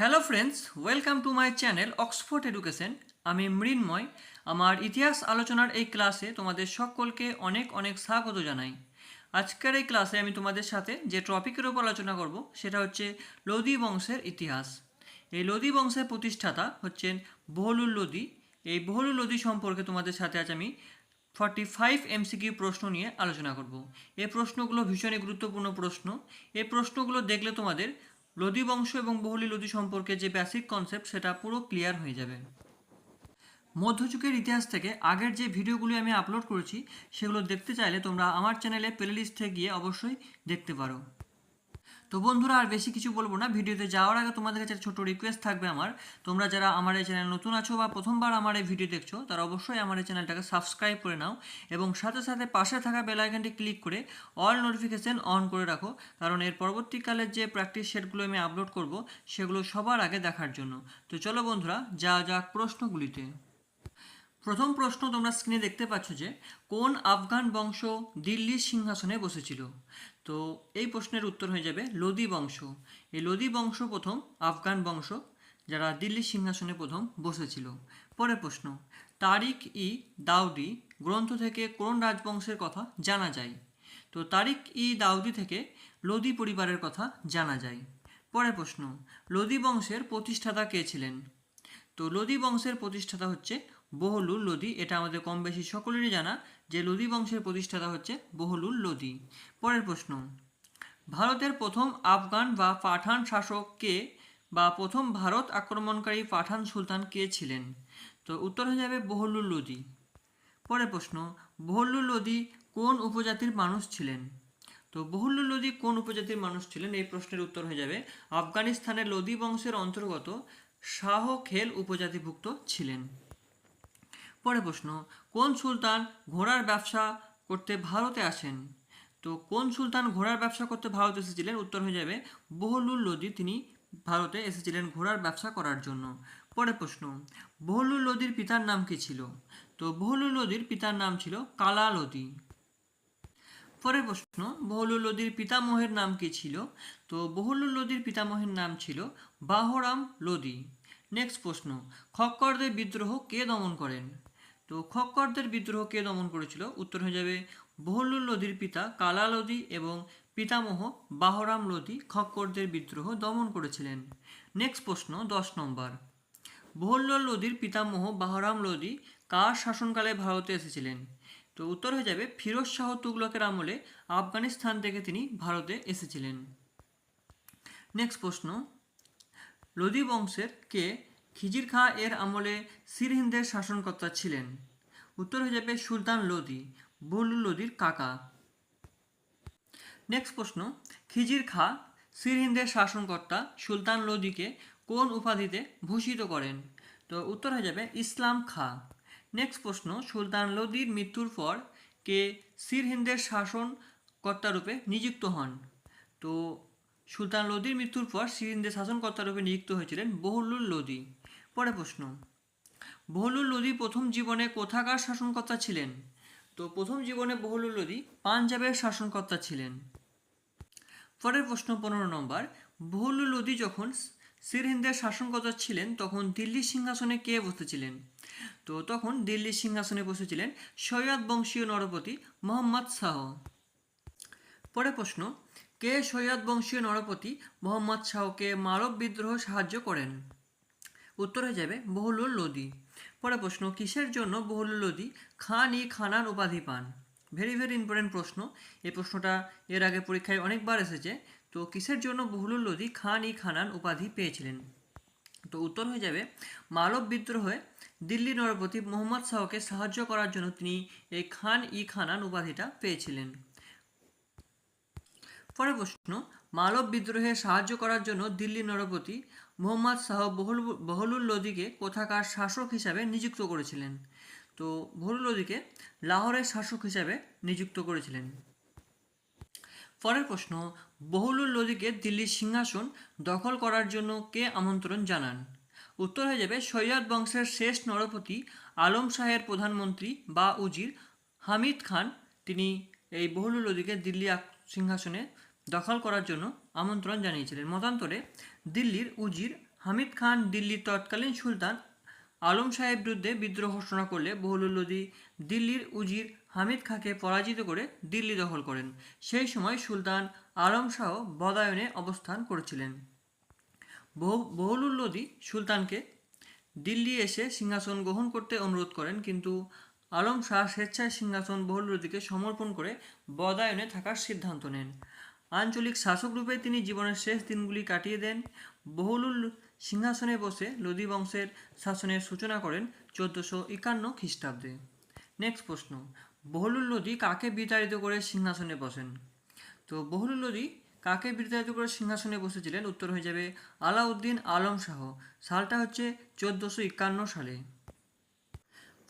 Hello friends welcome to my channel Oxford education আমি মৃন্ময়। আমার ইতিহাস আলোচনার এই ক্লাসে তোমাদের সকলকে অনেক অনেক স্বাগত জানাই। আজকের এই ক্লাসে আমি তোমাদের সাথে যে টপিকের উপর আলোচনা করব, সেটা হচ্ছে লোদি বংশের ইতিহাস। এই লোদি বংশের প্রতিষ্ঠাতা হচ্ছেন বহলুল লোদি। এই বহলুল লোদি সম্পর্কে তোমাদের সাথে আজ আমি ফর্টি ফাইভ এমসিকিউ প্রশ্ন নিয়ে আলোচনা করব। এই প্রশ্নগুলো ভীষণই গুরুত্বপূর্ণ প্রশ্ন। এই প্রশ্নগুলো দেখলে তোমাদের লোদি বংশ এবং বহুলি লোদি সম্পর্কে যে বেসিক কনসেপ্ট সেটা পুরো ক্লিয়ার হয়ে যাবে। মধ্যযুগের ইতিহাস থেকে আগের যে ভিডিওগুলি আমি আপলোড করেছি, সেগুলো দেখতে চাইলে তোমরা আমার চ্যানেলে প্লেলিস্টে গিয়ে অবশ্যই দেখতে পারো। তো বন্ধুরা, আর বেশি কিছু বলব না। ভিডিওতে যাওয়ার আগে তোমাদের কাছে ছোট রিকোয়েস্ট থাকবে আমার। তোমরা যারা আমার এই চ্যানেল নতুন আছো বা প্রথমবার আমার এই ভিডিও দেখছ, তারা অবশ্যই আমার এই চ্যানেলটাকে সাবস্ক্রাইব করে নাও এবং সাথে সাথে পাশে থাকা বেল আইকনটি ক্লিক করে অল নোটিফিকেশন অন করে রাখো। কারণ এর পরবর্তীকালে যে প্র্যাকটিস সেটগুলো আমি আপলোড করব, সেগুলো সবার আগে দেখার জন্য। তো চলো বন্ধুরা, যা যাক প্রশ্নগুলিতে। প্রথম প্রশ্ন তোমরা স্ক্রিনে দেখতে পাচ্ছ যে, কোন আফগান বংশ দিল্লির সিংহাসনে বসেছিল? তো এই প্রশ্নের উত্তর হয়ে যাবে লোদি বংশ। এই লোদি বংশ প্রথম, আফগান বংশ, যারা দিল্লির সিংহাসনে প্রথম বসেছিল। পরের প্রশ্ন তারিক ই দাউদি গ্রন্থ থেকে কোন রাজবংশের কথা জানা যায়? তো তারিক ই দাউদি থেকে লোদি পরিবারের কথা জানা যায়। পরের প্রশ্ন, লোদি বংশের প্রতিষ্ঠাতা কে ছিলেন? তো লোদি বংশের প্রতিষ্ঠাতা হচ্ছে বহলুল লোদি, এটা আমাদের কম বেশি সকলেরই জানা, যে লোদি বংশের প্রতিষ্ঠাতা হচ্ছে বহলুল লোদি। পরের প্রশ্ন, ভারতের প্রথম আফগান বা পাঠান শাসক কে বা প্রথম ভারত আক্রমণকারী পাঠান সুলতান কে ছিলেন? তো উত্তর হয়ে যাবে বহলুল লোদি। পরের প্রশ্ন, বহলুল লোদি কোন উপজাতির মানুষ ছিলেন? তো বহুল্য লোদি কোন উপজাতির মানুষ ছিলেন? এই প্রশ্নের উত্তর হয়ে যাবে, আফগানিস্তানের লোদি বংশের অন্তর্গত শাহ খেল উপজাতিভুক্ত ছিলেন। পরে প্রশ্ন, কোন সুলতান ঘোড়ার ব্যবসা করতে ভারতে আসেন? তো কোন সুলতান ঘোড়ার ব্যবসা করতে ভারতে এসেছিলেন? উত্তর হয়ে যাবে বহলুল লোদি তিনি ভারতে এসেছিলেন ঘোড়ার ব্যবসা করার জন্য। পরে প্রশ্ন বহলুল লোদির পিতার নাম কি ছিল? তো বহলুল লোদির পিতার নাম ছিল কালা লোদি পরের প্রশ্ন বহুলুল লোদির পিতামহের নাম কি ছিল? তো বহুলুল লোদির পিতামহের নাম ছিল বাহরাম লোদি নেক্সট প্রশ্ন, খক্করদের বিদ্রোহ কে দমন করেন? তো খক্করদের বিদ্রোহ কে দমন করেছিল। উত্তর হয়ে যাবে বহুলুল লোদির পিতা কালা লোদি এবং পিতামহ বাহরাম লোদি খক্করদের বিদ্রোহ দমন করেছিলেন। নেক্সট প্রশ্ন, দশ নম্বর। বহুল্লুল লোদির পিতামহ বাহরাম লোদি কার শাসনকালে ভারতে এসেছিলেন? তো উত্তর হয়ে যাবে, ফিরোজ শাহ তুগলকের আমলে আফগানিস্তান থেকে তিনি ভারতে এসেছিলেন। নেক্সট প্রশ্ন লোদি বংশের কে খিজির খাঁ এর আমলে সিরহিন্দের শাসনকর্তা ছিলেন। উত্তর হয়ে যাবে সুলতান লোদি, বলু লোদির কাকা। নেক্সট প্রশ্ন, খিজির খা সিরহিন্দের শাসনকর্তা সুলতান লোদিকে কোন উপাধিতে ভূষিত করেন? তো উত্তর হয়ে যাবে ইসলাম খা। নেক্সট প্রশ্ন, সুলতান লোদির মৃত্যুর পর কে সিরহিন্দের শাসনকর্তারূপে নিযুক্ত হন? তো সুলতান লোদির মৃত্যুর পর সিরহিন্দের শাসনকর্তারূপে নিযুক্ত হয়েছিলেন বহুলুল লোদি। পরে প্রশ্ন। বহুলুল লোদি প্রথম জীবনে কোথাকার শাসনকর্তা ছিলেন? তো প্রথম জীবনে বহুলুল লোদি পাঞ্জাবের শাসনকর্তা ছিলেন। পরের প্রশ্ন পনেরো নম্বর বহুলুল লোদি যখন সিরহিন্দের শাসনকর্তা ছিলেন, তখন দিল্লি সিংহাসনে কে বসেছিলেন? তো তখন দিল্লির সিংহাসনে বসেছিলেন সৈয়দ বংশীয় নরপতি মোহাম্মদ শাহ। পরে প্রশ্ন, কে সৈয়দ বংশীয় নরপতি মোহাম্মদ শাহকে মালব বিদ্রোহ সাহায্য করেন? উত্তর হয়ে যাবে বহুলুল লোদি পরে প্রশ্ন, কিসের জন্য বহুলুল লোদি খান ই খানার উপাধি পান? ভেরি ভেরি ইম্পর্টেন্ট প্রশ্ন। এই প্রশ্নটা এর আগে পরীক্ষায় অনেকবার এসেছে। তো কিসের জন্য বহুলুল লোদি খান ই খানান উপাধি পেয়েছিলেন? তো উত্তর হয়ে যাবে, মালব বিদ্রোহে দিল্লি নরপতি মোহাম্মদ শাহকে সাহায্য করার জন্য তিনি এই খান ই খানান উপাধিটা পেয়েছিলেন। পরে প্রশ্ন, মালব বিদ্রোহে সাহায্য করার জন্য দিল্লি নরপতি মোহাম্মদ শাহ বহল লোদিকে কোথাকার শাসক হিসাবে নিযুক্ত করেছিলেন? তো বহলুল লোদিকে লাহোরের শাসক হিসাবে নিযুক্ত করেছিলেন। পরের প্রশ্ন বহুলুল লোদিকে দিল্লির সিংহাসন দখল করার জন্য কে আমন্ত্রণ জানান? উত্তর হয়ে যাবে, সৈয়দ বংশের শেষ নরপতি আলম শাহের প্রধানমন্ত্রী বা উজির হামিদ খান। তিনি এই বহুলুল লোদিকে দিল্লি সিংহাসনে দখল করার জন্য আমন্ত্রণ জানিয়েছিলেন। মতান্তরে দিল্লির উজির হামিদ খান দিল্লির তৎকালীন সুলতান আলম শাহের বিরুদ্ধে বিদ্রোহ ঘোষণা করলে বহলুল লোদি দিল্লির উজির হামিদ খাঁকে পরাজিত করে দিল্লি দখল করেন। সেই সময় সুলতান আলম শাহ বদায়নে অবস্থান করেছিলেন। বহু- বহলুল লোদি সুলতানকে দিল্লি এসে সিংহাসন গ্রহণ করতে অনুরোধ করেন, কিন্তু আলম শাহ স্বেচ্ছায় সিংহাসন বহলুল লোদিকে সমর্পণ করে বদায়নে থাকার সিদ্ধান্ত নেন। আঞ্চলিক শাসক রূপে তিনি জীবনের শেষ দিনগুলি কাটিয়ে দেন। বহুলুল সিংহাসনে বসে লোদি বংশের শাসনের সূচনা করেন চোদ্দোশো একান্ন খ্রিস্টাব্দে। নেক্সট প্রশ্ন, বহুলুল লোদি কাকে বিতাড়িত করে সিংহাসনে বসেন? তো বহুলুল লোদি কাকে বিতাড়িত করে সিংহাসনে বসেছিলেন? উত্তর হয়ে যাবে আলাউদ্দিন আলম শাহ। সালটা হচ্ছে চোদ্দোশো একান্ন সালে।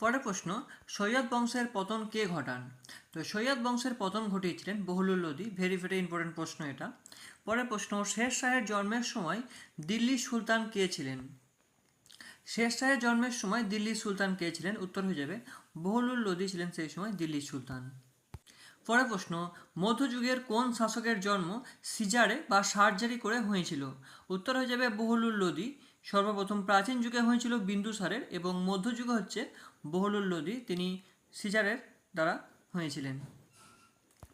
পরের প্রশ্ন, সৈয়দ বংশের পতন কে ঘটান? তো সৈয়দ বংশের পতন ঘটিয়েছিলেন Bahlul Lodi very very important প্রশ্ন এটা। পরের প্রশ্ন, শের শাহের জন্মের সময় দিল্লির সুলতান কে ছিলেন? শের শাহের জন্মের সময় দিল্লির সুলতান কে ছিলেন? উত্তর হয়ে যাবে, বহুলুল লোদি ছিলেন সেই সময় দিল্লির সুলতান। পরের প্রশ্ন, মধ্যযুগের কোন শাসকের জন্ম সিজারে বা সার্জারি করে হয়েছিল? উত্তর হয়ে যাবে বহুলুল লোদি সর্বপ্রথম প্রাচীন যুগে হয়েছিল বিন্দুসারের এবং মধ্যযুগে হচ্ছে বহুলুল লোদি। তিনি সিজারের দ্বারা হয়েছিলেন।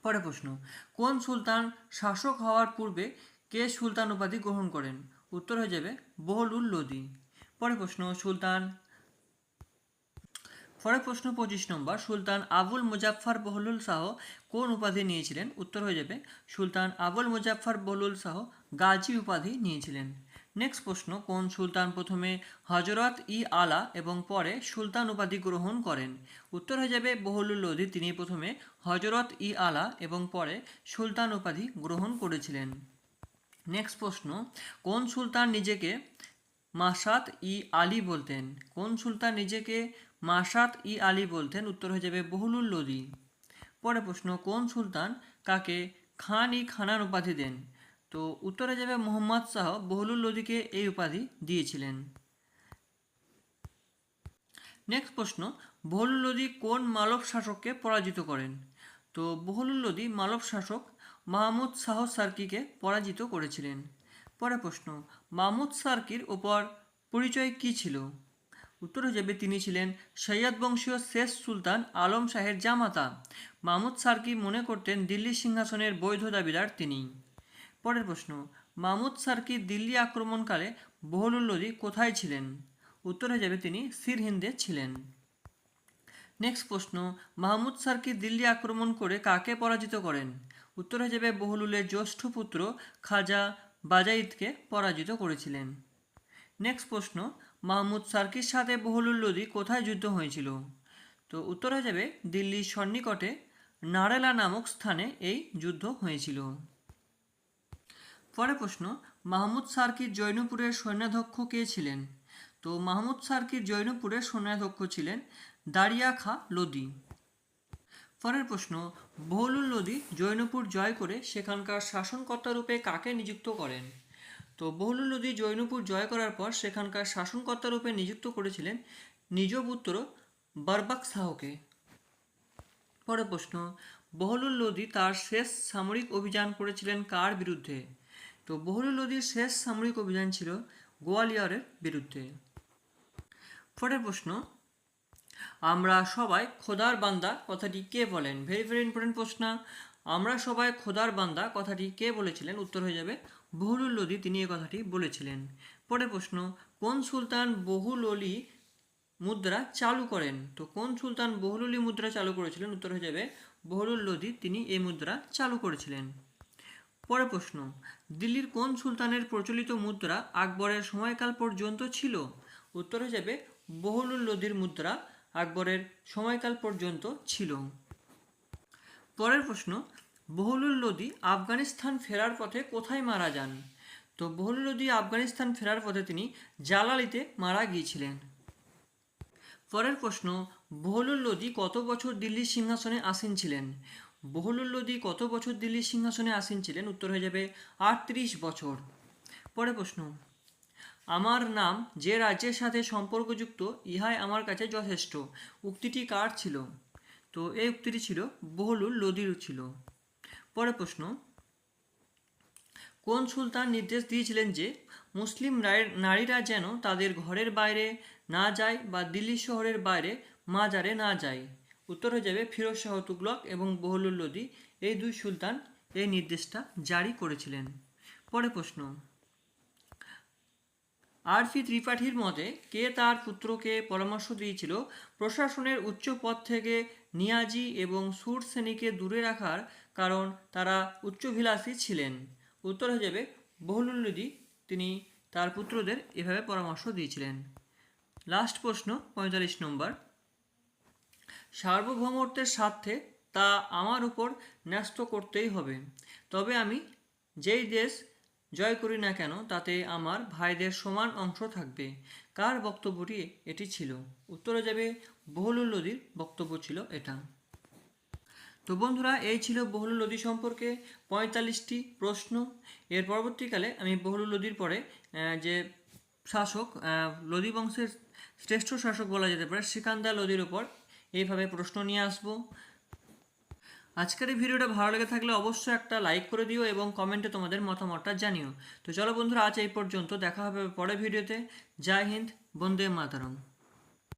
পরের প্রশ্ন, কোন সুলতান শাসক হওয়ার পূর্বে কে সুলতান উপাধি গ্রহণ করেন? উত্তর হয়ে যাবে বহুলুল লোদি। পরের প্রশ্ন, সুলতান পরের প্রশ্ন পঁচিশ নম্বর, সুলতান আবুল মুজাফফর বহলুল শাহ কোন উপাধি নিয়েছিলেন? উত্তর হয়ে যাবে সুলতান আবুল মুজাফফর বহলুল শাহ গাজী উপাধি নিয়েছিলেন। নেক্সট প্রশ্ন, কোন সুলতান প্রথমে হজরত ই আলা এবং পরে সুলতান উপাধি গ্রহণ করেন? উত্তর হয়ে যাবে বহুলুল লোধি, তিনি প্রথমে হজরত ই আলা এবং পরে সুলতান উপাধি গ্রহণ করেছিলেন। নেক্সট প্রশ্ন, কোন সুলতান নিজেকে মাসাত ই আলী বলতেন? কোন সুলতান নিজেকে মাসাত ই আলী বলতেন? উত্তর হয়ে যাবে বহুলুল লোদি পরে প্রশ্ন, কোন সুলতান কাকে খান ই খানার উপাধি দেন? তো উত্তরে যাবে মোহাম্মদ শাহ বহুলুল লোদিকে এই উপাধি দিয়েছিলেন। নেক্সট প্রশ্ন, বহুলুল লোদি কোন মালব শাসককে পরাজিত করেন? তো বহুলুল লোদি মালব শাসক মাহমুদ শাহ সার্কিকে পরাজিত করেছিলেন। পরে প্রশ্ন, মাহমুদ সার্কির ওপর পরিচয় কী ছিল? উত্তর যাবে তিনি ছিলেন সৈয়দ বংশীয় শেষ সুলতান আলম শাহের জামাতা। মাহমুদ সার্কি মনে করতেন দিল্লি সিংহাসনের বৈধ দাবিদার তিনি। পরের প্রশ্ন মাহমুদ সার্কি দিল্লি আক্রমণকালে বহুলুল লোদি কোথায় ছিলেন? উত্তর হয়ে যাবে তিনি সিরহিন্দে ছিলেন। নেক্সট প্রশ্ন মাহমুদ সার্কি দিল্লি আক্রমণ করে কাকে পরাজিত করেন? উত্তর হয়ে যাবে বহুলুলের জ্যেষ্ঠ পুত্র খাজা বাজাইদকে পরাজিত করেছিলেন। নেক্সট প্রশ্ন মাহমুদ সার্কির সাথে বহুলুল কোথায় যুদ্ধ হয়েছিল? তো উত্তর হয়ে যাবে দিল্লির সন্নিকটে নারেলা নামক স্থানে এই যুদ্ধ হয়েছিল। পরের প্রশ্ন, মাহমুদ সার্কির জৈনপুরের সৈন্যাধ্যক্ষ কে ছিলেন? তো মাহমুদ সার্কির জৈনপুরের সৈন্যাধ্যক্ষ ছিলেন? দারিয়া খা লোদি। পরের প্রশ্ন বহুলুল লোদি জৈনপুর জয় করে সেখানকার শাসনকর্তা রূপে কাকে নিযুক্ত করেন? তো বহুলুল লোদি জৈনপুর জয় করার পর সেখানকার শাসনকর্তা রূপে নিযুক্ত করেছিলেন নিজ পুত্র বারবাক শাহকে। পরের প্রশ্ন বহলুল লোদি তার শেষ সামরিক অভিযান করেছিলেন কার বিরুদ্ধে? তো বহলুল লোদির শেষ সামরিক অভিযান ছিল গোয়ালিয়রের বিরুদ্ধে। পরের প্রশ্ন, আমরা সবাই খোদার বান্দা কথাটি কে বলেন? ভেরি ভেরি ইম্পর্টেন্ট প্রশ্ন। আমরা সবাই খোদার বান্দা কথাটি কে বলেছিলেন? উত্তর হয়ে যাবে বহুলুল লোদি তিনি এ কথাটি বলেছিলেন। পরের প্রশ্ন, কোন সুলতান বহুললি মুদ্রা চালু করেন? তো কোন সুলতান বহুলুলি মুদ্রা চালু করেছিলেন? উত্তর হয়ে যাবে বহুলুল লোদি তিনি এই মুদ্রা চালু করেছিলেন। পরের প্রশ্ন, দিল্লির কোন সুলতানের প্রচলিত মুদ্রা আকবরের সময়কাল পর্যন্ত ছিল? উত্তর যাবে বহুলুল লোদির মুদ্রা আকবরের সময়কাল পর্যন্ত ছিল। পরের প্রশ্ন, বহুলুল লোদি আফগানিস্তান ফেরার পথে কোথায় মারা যান? তো বহুলুল লোদি আফগানিস্তান ফেরার পথে তিনি জালালিতে মারা গিয়েছিলেন। পরের প্রশ্ন, বহুলুল লোদি কত বছর দিল্লির সিংহাসনে আসীন ছিলেন? বহুলুল লোদি কত বছর দিল্লির সিংহাসনে আসীন ছিলেন? উত্তর হয়ে যাবে আটত্রিশ বছর। পরে প্রশ্ন, আমার নাম যে রাজ্যের সাথে সম্পর্কযুক্ত, ইহাই আমার কাছে যথেষ্ট। উক্তিটি কার ছিল? তো এই উক্তিটি ছিল বহুলুল লোদির ছিল। পরে প্রশ্ন, কোন সুলতান নির্দেশ দিয়েছিলেন যে মুসলিম নারীরা যেন তাদের ঘরের বাইরে না যায় বা দিল্লি শহরের বাইরে মাজারে না যায়? উত্তর হয়ে যাবে ফিরোজ শাহ তুগলক এবং বহলুল লোদি। এই দুই সুলতান এই নির্দেশটা জারি করেছিলেন। পরে প্রশ্ন। আর আরফি ত্রিপাঠীর মতে কে তার পুত্রকে পরামর্শ দিয়েছিল? প্রশাসনের উচ্চ পদ থেকে নিয়াজি এবং সুর শ্রেণীকে দূরে রাখার কারণ তারা উচ্চভিলাষী ছিলেন। উত্তর হয়ে যাবে বহুলুল্লদি তিনি তার পুত্রদের এভাবে পরামর্শ দিয়েছিলেন। লাস্ট প্রশ্ন, পঁয়তাল্লিশ নম্বর। সার্বভৌমত্বের স্বার্থে তা আমার উপর ন্যস্ত করতেই হবে। তবে আমি যেই দেশ জয় করি না কেন, তাতে আমার ভাইদের সমান অংশ থাকবে। কার বক্তব্যটি এটি ছিল? উত্তরে যাবে বহুলুল নদীর বক্তব্য ছিল এটা। তো বন্ধুরা, এই ছিল বহুলুল নদী সম্পর্কে পঁয়তাল্লিশটি প্রশ্ন। এর পরবর্তীকালে আমি বহুলুল নদীর পরে যে শাসক লোদি বংশের শ্রেষ্ঠ শাসক বলা যেতে পারে, সিকান্দার লোদির ওপর এইভাবে প্রশ্ন নিয়ে আসব। আজকের এই ভিডিওটা ভালো লেগে থাকলে অবশ্যই একটা লাইক করে দিও এবং কমেন্টে তোমাদের মতামতটা জানিও। তো চলো বন্ধুরা, আজ এই পর্যন্ত দেখা হবে পরে ভিডিওতে। জয় হিন্দ, বন্দে মাতারম।